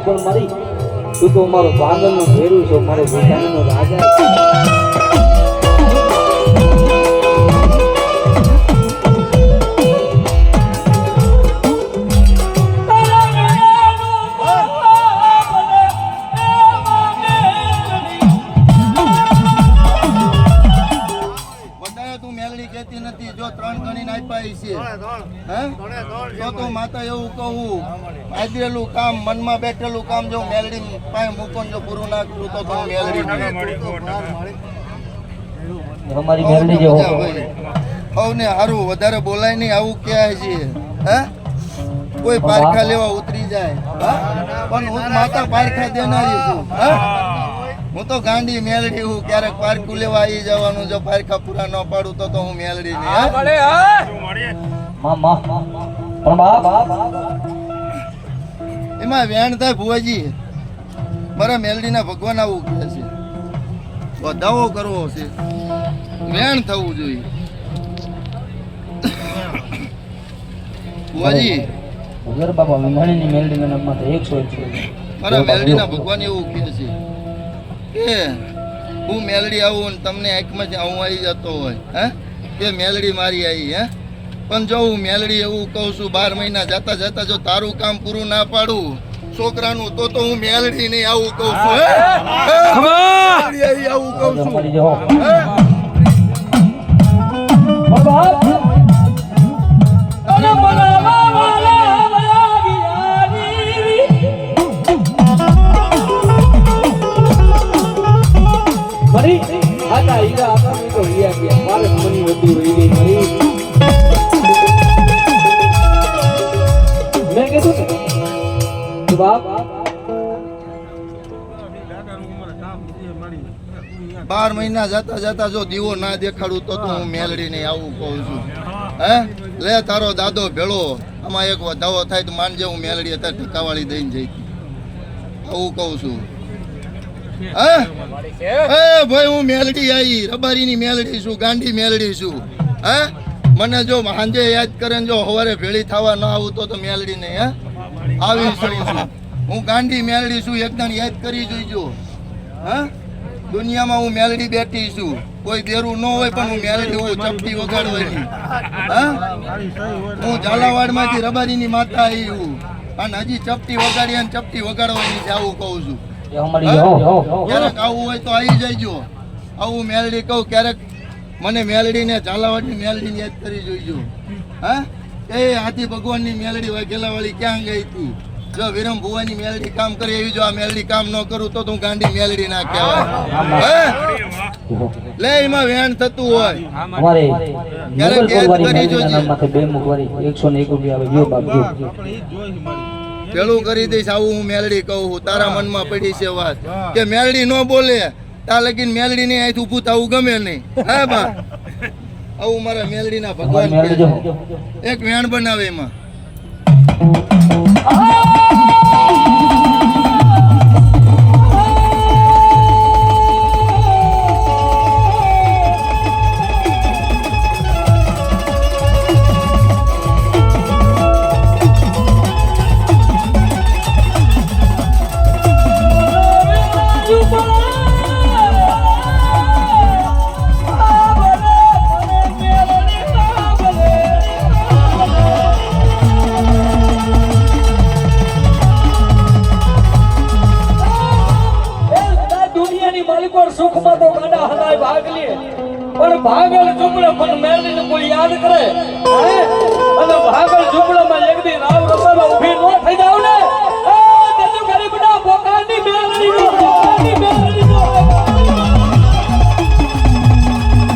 ગુણ મળી તું તો મારો પાગલ નો ભેરું છો મારો ભૂતાન નો રાજા બધાએ તું મેલડી કહેતી નથી જો ત્રણ ગણીને આપ્યા છે. હે? તો તું માતા એવું કહું આદરેલું કામ મનમાં બેઠેલું કામ જો મેલડી પાસે મૂકો ને જો પૂરું ના. કરું તો તું મેલડી અમારી મેલડી જે હવને હારું વધારે બોલાય નહીં આવું કહે છે. હે? કોઈ પારખા લેવા ઉતરી જાય. હા? પણ હું માતા પારખા દેનારી છું. હા? હું તો ગાંડી મેલડી હું ક્યારેક પારકું લેવા આવી જવાનું જો પારખા પૂરા ન પાડું તો તો હું મેલડી ને હા? માં માં. પણ બાપ એમાં વેણ થાય ભુવાજી. મારા મેલડીના ભગવાન આવું કહે છે. વધાવો કરવો છે. વેણ થવું જોઈએ. ભુવાજી. વગર બાપા વિંધાણીની મેલડીના નામમાં તો એકસો એકસો મારા મેલડીના ભગવાન એવું કહે છે. કે હું મેલડી આવું ને તમને આંખમાં જ હું આવી જતો હોય હે? કે મેલડી મારી આવી હે? પણ જો હું મેલડી એવું કહું છું બાર મહિના જતા જતા જો તારું કામ પૂરું ના પાડું છોકરાનું તો તો હું મેલડી નહીં આવું કહું છું? આવું કહું છું. બાર મહિના જતા જતા જો દીવો ના દેખાડું તો તો હું મેલડી ને આવું કહું છું. હે? લે, તારો દાદો ભેળો. આમાં એક વધાવો થાય તો માનજે હું મેલડી અત્યારે ઠકાવાળી દઈને જઈ આવું કહું છું. ભાઈ, હું મેલડી આવી રબારીની મેલડી છું, ગાંડી મેલડી છું. હે? મને જો સાંજે યાદ કરે જો સવારે ભેળી થવા ન આવું તો મેલડી નહીં હે? આવી છું હું ગાંડી મેલડી છું, એકદમ યાદ કરી જોઈજો. હે? દુનિયામાં હું મેલડી બેઠી છું. કોઈ દેરું ન હોય પણ હું મેલડી હું ચપટી વગાડવાની. હા? હું ઝાલાવાડમાંથી રબારીની માતા આવી છું. અને હજી ચપટી વગાડી અને ચપટી વગાડવાની છે આવું કહું છું. ક્યારેક આવું હોય તો આવી જઈજો. આવું મેલડી કહું ક્યારેક મને મેલડીને ઝાલાવાડની મેલડીને યાદ કરી જોઈજો. હા? એ હાથી ભગવાનની મેલડી વાઘેલાવાળી ક્યાં ગઈ હતી જો વિરમ ભુવાની મેલડી કામ કરે એવી જો આ મેલડી કામ ન કરું તો તું ગાંડી મેલડી ના કહેવાય. હે? લે એમાં વેણ થતું હોય. અમારે ક્યારેક યાદ કરી જોજે. રૂપિયા આવે જો બાપ જો. પેલું કરી દઈશ આવું હું મેલડી કહું છું. તારા મનમાં પડી છે વાત. કે મેલડી ન બોલે તા લગીન મેલડી ની અહીંથી ઊભું થવું ગમે નહીં. હા બા. આવું મારા મેલડીના ભગવાન મેલડી જો. છે. એક વેણ બનાવે એમાં. ભાગ લે પણ ભાગલ ઝુંપડે પણ મેળવીને કોઈ યાદ કરે? અને ભાગલ ઝુંપડામાં એકદી રાવ રસામાં ઊભી ન થઈ જાવ ને?